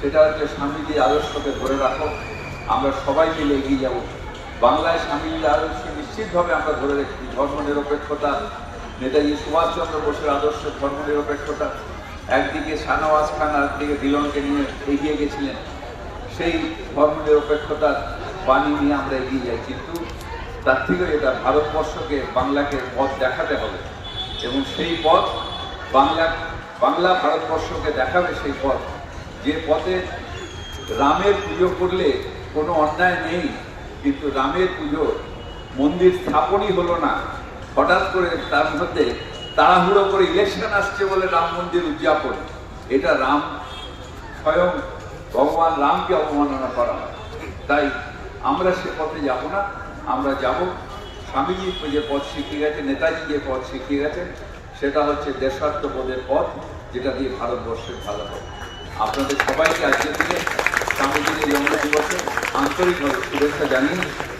সেটা হচ্ছে স্বামীজির আদর্শকে ধরে রাখো। আমরা সবাই মিলে এগিয়ে যাব। বাংলায় স্বামীজির আদর্শ নিশ্চিতভাবে আমরা ধরে রেখেছি। ধর্ম নিরপেক্ষতা নেতাজি সুভাষচন্দ্র বোসের আদর্শ ধর্ম নিরপেক্ষতা একদিকে শাহনওয়াজ খান আর একদিকে দিলনকে নিয়ে এগিয়ে গেছিলেন। সেই ধর্ম নিরপেক্ষতার বাণী নিয়ে আমরা এগিয়ে যাই। কিন্তু তার থেকে এটা ভারতবর্ষকে বাংলাকে পথ দেখাতে হবে। এবং সেই পথ বাংলা বাংলা ভারতবর্ষকে দেখাবে সেই পথ। যে পথে রামের পুজো করলে কোনো অন্যায় নেই, কিন্তু রামের পুজো মন্দির স্থাপনই হলো না। হঠাৎ করে তার মধ্যে তাড়াহুড়ো করে ইলেকশন আসছে বলে রাম মন্দির উদযাপন। এটা রাম স্বয়ং ভগবান রামকে অবমাননা করা তাই আমরা সে পথে যাব না, আমরা যাব। স্বামীজি যে পথ শিখিয়ে গেছে নেতাজি যে পথ শিখিয়ে গেছেন, সেটা হচ্ছে দেশাত্মবোধের পথ, যেটা দিয়ে ভারতবর্ষের ভালো হবে আপনাদের সবাইকে আজকের দিনে স্বামীজির এই জন্ম দিবসে আন্তরিকভাবে শুভেচ্ছা জানিয়ে